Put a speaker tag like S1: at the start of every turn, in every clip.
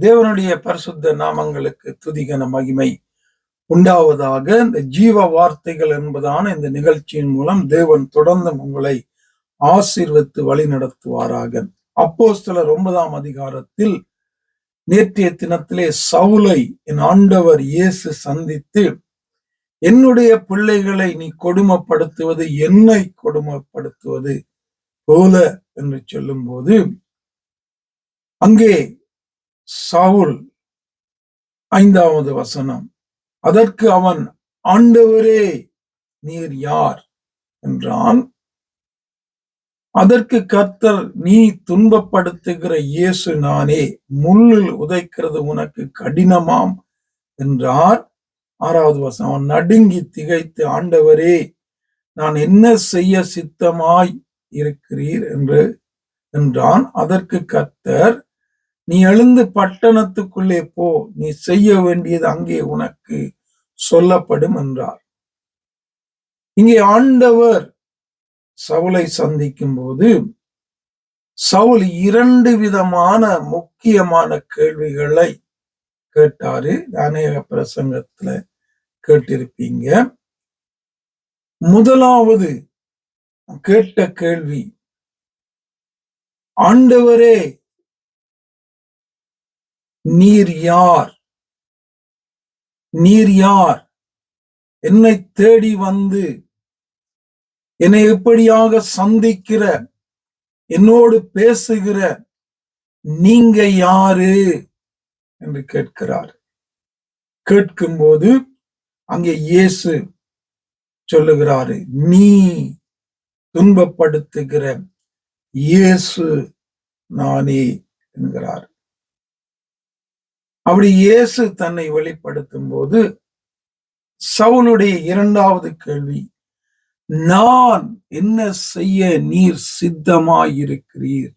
S1: தேவனுடைய பரிசுத்த நாமங்களுக்கு துதிகன மகிமை உண்டாவதாக. இந்த ஜீவ வார்த்தைகள் என்பதான இந்த நிகழ்ச்சியின் மூலம் தேவன் தொடர்ந்து உங்களை ஆசீர்வித்து வழி நடத்துவாராக அப்போ சிலர் ஒன்பதாம் அதிகாரத்தில் நேற்றைய தினத்திலே சவுலை என் ஆண்டவர் இயேசு சந்தித்து என்னுடைய பிள்ளைகளை நீ கொடுமைப்படுத்துவது என்னை கொடுமைப்படுத்துவது போல? என்று சொல்லும் போது அங்கே சவுல் ஐந்தாவது வசனம் அதற்கு அவன் ஆண்டவரே நீர் யார்? என்றான். அதற்கு கர்த்தர் நீ துன்பப்படுத்துகிற இயேசு நானே முள்ளில் உதைக்கிறது உனக்கு கடினமாம் என்றார். ஆறாவது வசனம் அவன் நடுங்கி திகைத்து ஆண்டவரே நான் என்ன செய்ய சித்தமாய் இருக்கிறீர்? என்று என்றான். அதற்கு கர்த்தர் நீ எழுந்து பட்டணத்துக்குள்ளே போ. நீ செய்ய வேண்டியது அங்கே உனக்கு சொல்லப்படும் என்றார். இங்கே ஆண்டவர் சவுலை சந்திக்கும் போது சவுல் இரண்டு விதமான முக்கியமான கேள்விகளை கேட்டாரு. அநேக பிரசங்கத்துல கேட்டிருப்பீங்க. முதலாவது கேட்ட கேள்வி ஆண்டவரே நீர் யார்? நீர் யார்? என்னை தேடி வந்து என்னை எப்படியாக சந்திக்கிற? என்னோடு பேசுகிற நீங்க யாரு? என்று கேட்கிறார். கேட்கும்போது அங்கே இயேசு சொல்லுகிறாரு நீ துன்பப்படுத்துகிற இயேசு நானே என்கிறார். அப்படி இயேசு தன்னை வெளிப்படுத்தும் போது சவுளுடைய இரண்டாவது கேள்வி நான் என்ன செய்ய நீர் சித்தமாயிருக்கிறீர்?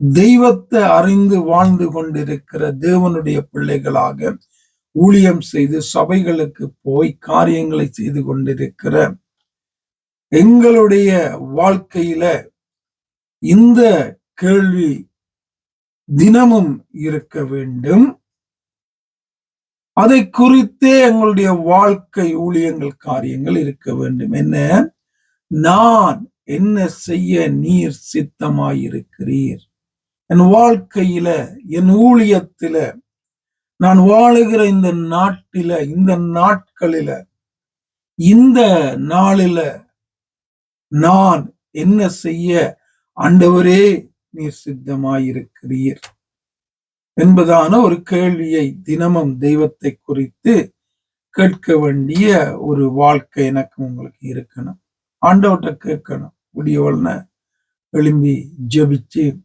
S1: தெய்வத்தை அறிந்து வாழ்ந்து கொண்டிருக்கிற தேவனுடைய பிள்ளைகளாக ஊழியம் செய்து சபைகளுக்கு போய் காரியங்களை செய்து கொண்டிருக்கிற எங்களுடைய வாழ்க்கையில இந்த கேள்வி தினமும் இருக்க வேண்டும். அதை குறித்தே எங்களுடைய வாழ்க்கை ஊழியங்கள் காரியங்கள் இருக்க வேண்டும். என்ன? நான் என்ன செய்ய நீர் சித்தமாயிருக்கிறீர்? என் வாழ்க்கையில என் ஊழியத்தில நான் வாழுகிற இந்த நாட்டில இந்த நாட்களில இந்த நாளில நான் என்ன செய்ய ஆண்டவரே நீர் சித்தமாயிருக்கிறீர் என்பதான ஒரு கேள்வியை தினமும் தெய்வத்தை குறித்து கேட்க வேண்டிய ஒரு வாழ்க்கை எனக்கு உங்களுக்கு இருக்கணும். ஆண்டவட்ட கேட்கணும். முடியவல்ன எழும்பி ஜபிச்சு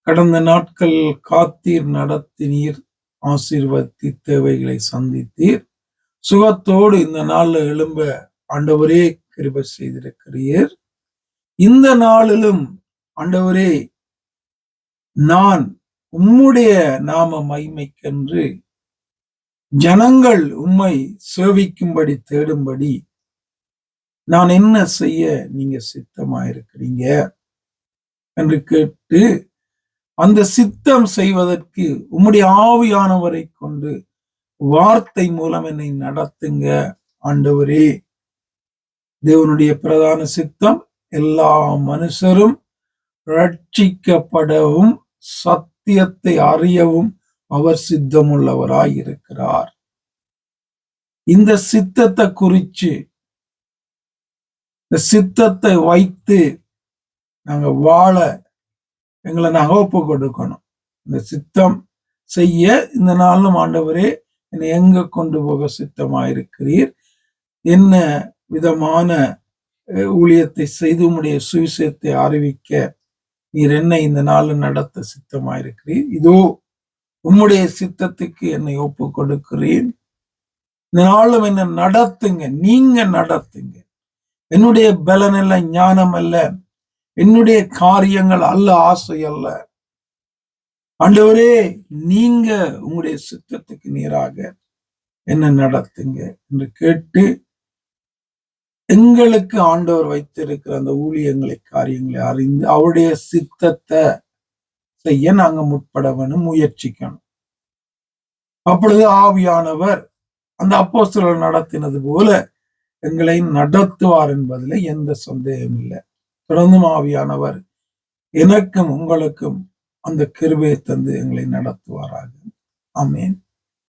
S1: கடந்த நாட்கள் காத்தீர் நடத்தினீர் ஆசீர்வதி தேவைகளை சந்தித்தீர். சுகத்தோடு இந்த நாள்ல எழும்ப ஆண்டவரே கிருப செய்திருக்கிறீர். இந்த நாளிலும் ஆண்டவரே நான் உம்முடைய நாம மைமைக்கென்று ஜனங்கள் உம்மை சேவிக்கும்படி தேடும்படி நான் என்ன செய்ய நீங்க சித்தமாயிருக்கிறீங்க? என்று கேட்டு அந்த சித்தம் செய்வதற்கு உம்முடைய ஆவியானவரை கொண்டு வார்த்தை மூலம் என்னை நடத்துங்க. ஆண்டவரே தேவனுடைய பிரதான சித்தம் எல்லா மனுஷரும் ரட்சிக்கப்படவும் சத்தியத்தை அறியவும் அவர் சித்தமுள்ளவராய் இருக்கிறார் இந்த சித்தத்தை குறிச்சு இந்த சித்தத்தை வைத்து நாங்க வாழ எங்களை நாங்க ஒப்பு கொடுக்கணும். இந்த சித்தம் செய்ய இந்த நாளும் ஆண்டவரே என்னை எங்க கொண்டு போக சித்தமாயிருக்கிறீர்? என்ன விதமான ஊழியத்தை செய்து உடைய சுவிசேத்தை அறிவிக்க நீர் என்னை இந்த நாள் நடத்த சித்தமாயிருக்கிறீர்? இதோ உம்முடைய சித்தத்துக்கு என்னை ஒப்பு கொடுக்கிறேன் இந்த நாளும் என்ன நடத்துங்க நீங்க நடத்துங்க. என்னுடைய பலன் அல்ல ஞானம் அல்ல. என்னுடைய காரியங்கள் அல்ல ஆசை அல்ல. ஆண்டவரே நீங்க உங்களுடைய சித்தத்துக்கு நீராக என்ன நடத்துங்க என்று கேட்டு எங்களுக்கு ஆண்டவர் வைத்திருக்கிற அந்த ஊழியங்களை காரியங்களை அறிந்து அவருடைய சித்தத்தை செய்ய நாங்க முற்பட வேணும் முயற்சிக்கணும். அப்பொழுது ஆவியானவர் அந்த அப்போஸ்தலர் நடத்தினது போல எங்களை நடத்துவார் என்பதில் எந்த சந்தேகம் இல்லை. தொடர்ந்தும் ஆவியானவர் எனக்கும் உங்களுக்கும் அந்த கிருபையை தந்து எங்களை நடத்துவாராக. அமேன்